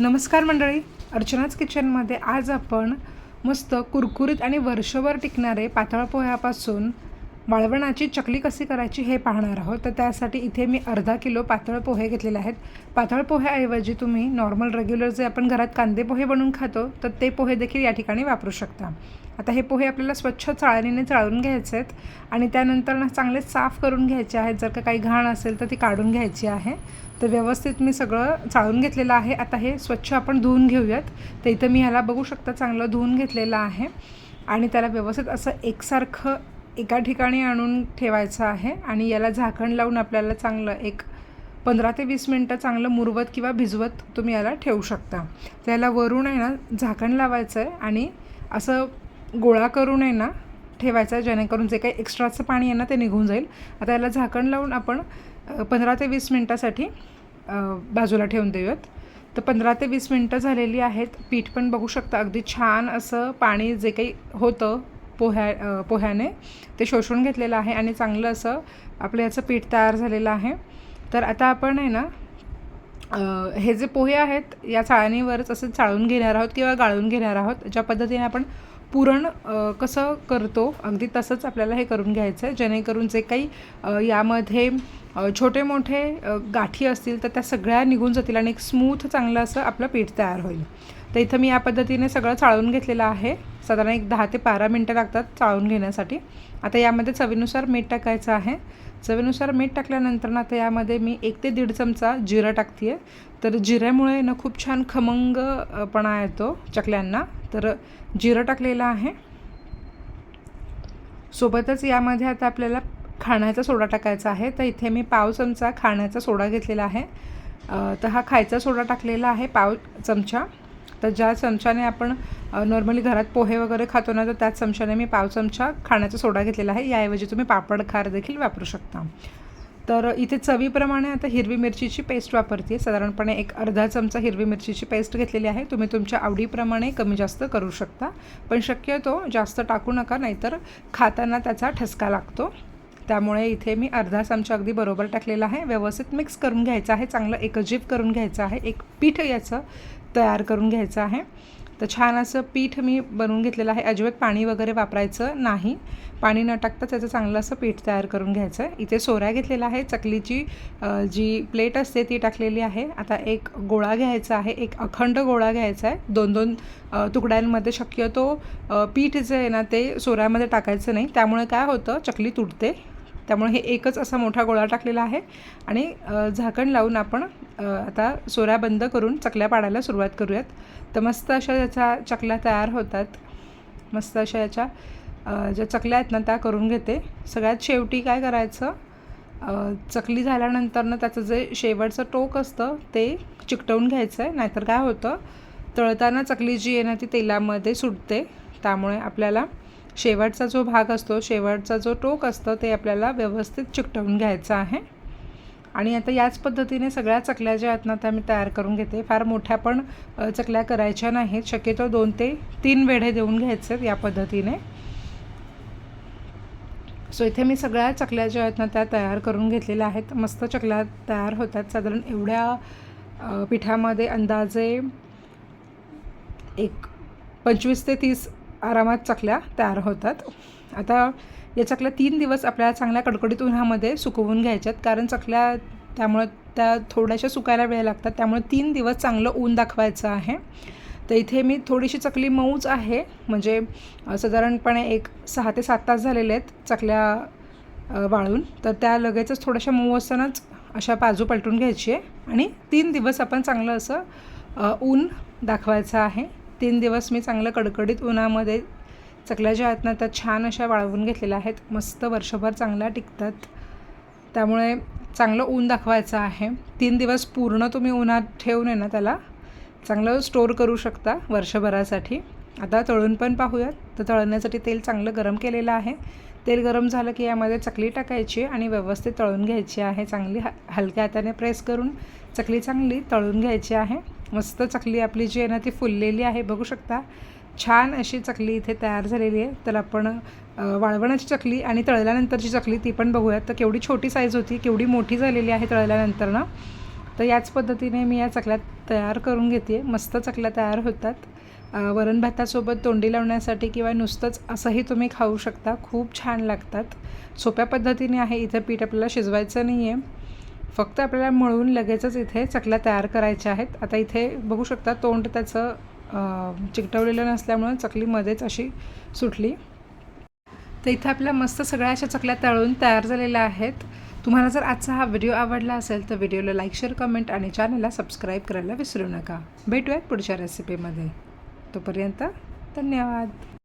नमस्कार मंडळी. अर्चनाच किचनमध्ये आज आपण मस्त कुरकुरीत आणि वर्षभर टिकणारे पातळ पोह्यापासून वाळवणाची चकली कशी करायची हे पाहणार आहोत. तर त्यासाठी इथे मी अर्धा किलो पातळ पोहे घेतलेले आहेत. पातळ पोह्याऐवजी तुम्ही नॉर्मल रेग्युलर जे आपण घरात कांदे पोहे बनवून खातो तर ते पोहे देखील या ठिकाणी वापरू शकता. आता हे पोहे आपल्याला स्वच्छ चाळणीने चाळून घ्यायचे आहेत आणि त्यानंतर ना चांगले साफ करून घ्यायचे आहेत. जर का काही घाण असेल तर ती काढून घ्यायची आहे. तर व्यवस्थित मी सगळं चाळून घेतलेलं आहे. आता हे स्वच्छ आपण धुवून घेऊयात. तर इथं मी ह्याला बघू शकता चांगलं धुवून घेतलेलं आहे. आणि त्याला व्यवस्थित असं एकसारखं एका ठिकाणी आणून ठेवायचं आहे आणि याला झाकण लावून आपल्याला चांगलं एक पंधरा ते वीस मिनटं चांगलं मुरवत किंवा भिजवत तुम्ही याला ठेवू शकता. त्याला वरून आहे ना झाकण लावायचं आहे आणि असं गोळा करून आहे ना ठेवायचं आहे जेणेकरून जे काही एक्स्ट्राचं पाणी आहे ना ते निघून जाईल. आता याला झाकण लावून आपण पंधरा ते वीस मिनटासाठी बाजूला ठेवून देऊयात. तर पंधरा ते वीस मिनटं झालेली आहेत. पीठ पण बघू शकता अगदी छान असं पाणी जे काही होतं पोह्या पोह्याने ते शोषून घेतलेलं आहे आणि चांगलं असं आपलं याचं पीठ तयार झालेलं आहे. तर आता आपण आहे ना हे जे पोहे आहेत या चाळणीवरच असं चाळून घेणार आहोत किंवा गाळून घेणार आहोत ज्या पद्धतीने आपण पुरण कसं करतो? अगदी तसंच आपल्याला हे करून घ्यायचं आहे जेणेकरून जे काही यामध्ये छोटे मोठे गाठी असतील तर त्या सगळ्या निघून जातील आणि एक स्मूथ चांगलं असं आपलं पीठ तयार होईल. तर इथं मी या पद्धतीने सगळं चाळून घेतलेलं आहे. साधारण एक दहा ते बारा मिनटं लागतात चाळून घेण्यासाठी. आता यामध्ये चवीनुसार मीठ टाकायचं आहे. चवीनुसार मीठ टाकल्यानंतर ना आता यामध्ये मी एक ते दीड चमचा जिरं टाकते आहे तर जिऱ्यामुळे ना खूप छान खमंगपणा येतो चकल्यांना. तर जिरं टाकलेलं आहे. सोबतच यामध्ये आता आपल्याला खाण्याचा सोडा टाकायचा आहे. तर इथे मी पाव चमचा खाण्याचा सोडा घेतलेला आहे. तर हा खायचा सोडा टाकलेला आहे पाव चमचा. तर ज्या चमच्याने आपण नॉर्मली घरात पोहे वगैरे खातो ना तर त्याच चमच्याने मी पाव चमचा खाण्याचा सोडा घेतलेला आहे. याऐवजी तुम्ही पापड खार देखील वापरू शकता. तर इथे चवीप्रमाणे आता हिरवी मिरचीची पेस्ट वापरते साधारणपणे एक अर्धा चमचा हिरवी मिरचीची पेस्ट घेतलेली आहे. तुम्ही तुमच्या आवडीप्रमाणे कमी जास्त करू शकता. पण शक्यतो जास्त टाकू नका नाहीतर खाताना त्याचा ठसका लागतो. त्यामुळे इथे मी अर्धा चमचा अगदी बरोबर टाकलेला आहे. व्यवस्थित मिक्स करून घ्यायचं आहे. चांगलं एकजीव करून घ्यायचं आहे. एक पीठ याचं तयार करून घ्यायचं आहे. तर छान असं पीठ मी बनवून घेतलेलं आहे. अजिबात पाणी वगैरे वापरायचं नाही. पाणी न टाकता त्याचं चांगलं असं पीठ तयार करून घ्यायचं आहे. इथे सोऱ्या घेतलेला आहे चकलीची जी प्लेट असते ती टाकलेली आहे. आता एक गोळा घ्यायचा आहे. एक अखंड गोळा घ्यायचा आहे. दोन दोन तुकड्यांमध्ये शक्यतो पीठ जे आहे ना ते सोऱ्यामध्ये टाकायचं नाही. त्यामुळे काय होतं चकली तुटते. त्यामुळे हे एकच असा मोठा गोळा टाकलेला आहे. आणि झाकण लावून आपण आता सोऱ्या बंद करून चकल्या पाडायला सुरुवात करूयात. तर मस्त अशा याच्या चकल्या तयार होतात. मस्त अशा याच्या ज्या चकल्या आहेत ना त्या करून घेते. सगळ्यात शेवटी काय करायचं चकली झाल्यानंतर ना त्याचं जे शेवटचं टोक असतं ते चिकटवून घ्यायचं आहे नाहीतर काय होतं तळताना चकली जी आहे ना ती तेलामध्ये सुटते. त्यामुळे आपल्याला शेवटचा जो भाग असतो शेवटचा जो टोक असतं ते आपल्याला व्यवस्थित चिकटवून घ्यायचं आहे. आणि आता याच पद्धतीने सगळ्या चकल्या ज्या आहेत ना त्या मी तयार करून घेते. फार मोठ्या पण चकल्या करायच्या नाहीत. शक्यतो दोन ते तीन वेढे देऊन घ्यायचे आहेत या पद्धतीने. सो इथे मी सगळ्या चकल्या ज्या आहेत ना त्या तयार करून घेतलेल्या आहेत. मस्त चकल्या तयार होतात. साधारण एवढ्या पिठामध्ये अंदाजे एक पंचवीस ते तीस आरामात चकल्या तयार होतात. आता या चकल्या तीन दिवस आपल्याला चांगल्या कडकडीत उन्हामध्ये सुकवून घ्यायच्यात. कारण चकल्या त्यामुळं त्या थोड्याशा सुकायला वेळ लागतात. त्यामुळे तीन दिवस चांगलं ऊन दाखवायचं आहे. तर इथे मी थोडीशी चकली मऊच आहे. म्हणजे साधारणपणे एक सहा ते सात तास झालेले आहेत चकल्या वाळून. तर त्या लगेचच थोड्याशा मऊ असतानाच अशा बाजू पलटून घ्यायची आहे. आणि तीन दिवस आपण चांगलं असं ऊन दाखवायचं आहे. तीन दिवस मी चांगलं कडकडीत उन्हामध्ये चकल्या ज्या आहेत ना त्या छान अशा वाळवून घेतलेल्या आहेत. मस्त वर्षभर चांगल्या टिकतात. त्यामुळे चांगलं ऊन दाखवायचं आहे. तीन दिवस पूर्ण तुम्ही उन्हात ठेवून आहे ना त्याला चांगलं स्टोअर करू शकता वर्षभरासाठी. आता तळून पण पाहूयात. तर तळण्यासाठी तेल चांगलं गरम केलेलं आहे. तेल गरम झालं की यामध्ये चकली टाकायची आणि व्यवस्थित तळून घ्यायची आहे. चांगली ह हलक्या हाताने प्रेस करून चकली चांगली तळून घ्यायची आहे. मस्त चकली आपली जी आहे ना ती फुललेली आहे. बघू शकता. छान अशी चकली इथे तयार झालेली आहे. तर आपण वाळवणाची चकली आणि तळल्यानंतरची चकली ती पण बघूयात. तर केवढी छोटी साईज होती केवढी मोठी झालेली आहे तळल्यानंतर ना. तर याच पद्धतीने मी या चकल्या तयार करून घेते मस्त चकल्या तयार होतात. वरण भातासोबत तोंडी लावण्यासाठी किंवा नुसतंच असंही तुम्ही खाऊ शकता. खूप छान लागतात. सोप्या पद्धतीने आहे. इथं पीठ आपल्याला शिजवायचं नाही आहे फक्त आपल्याला मळून लगेचच इथे चकल्या तयार करायच्या आहेत. आता इथे बघू शकता तोंड त्याचं चिकटवलेलं नसल्यामुळं चकलीमध्येच अशी सुटली. तर इथं आपल्या मस्त सगळ्या अशा चकल्या तळून तयार झालेल्या आहेत. तुम्हाला जर आजचा हा व्हिडिओ आवडला असेल तर व्हिडिओला लाईक शेअर कमेंट आणि चॅनलला सबस्क्राईब करायला विसरू नका. भेटूयात पुढच्या रेसिपीमध्ये. तोपर्यंत धन्यवाद.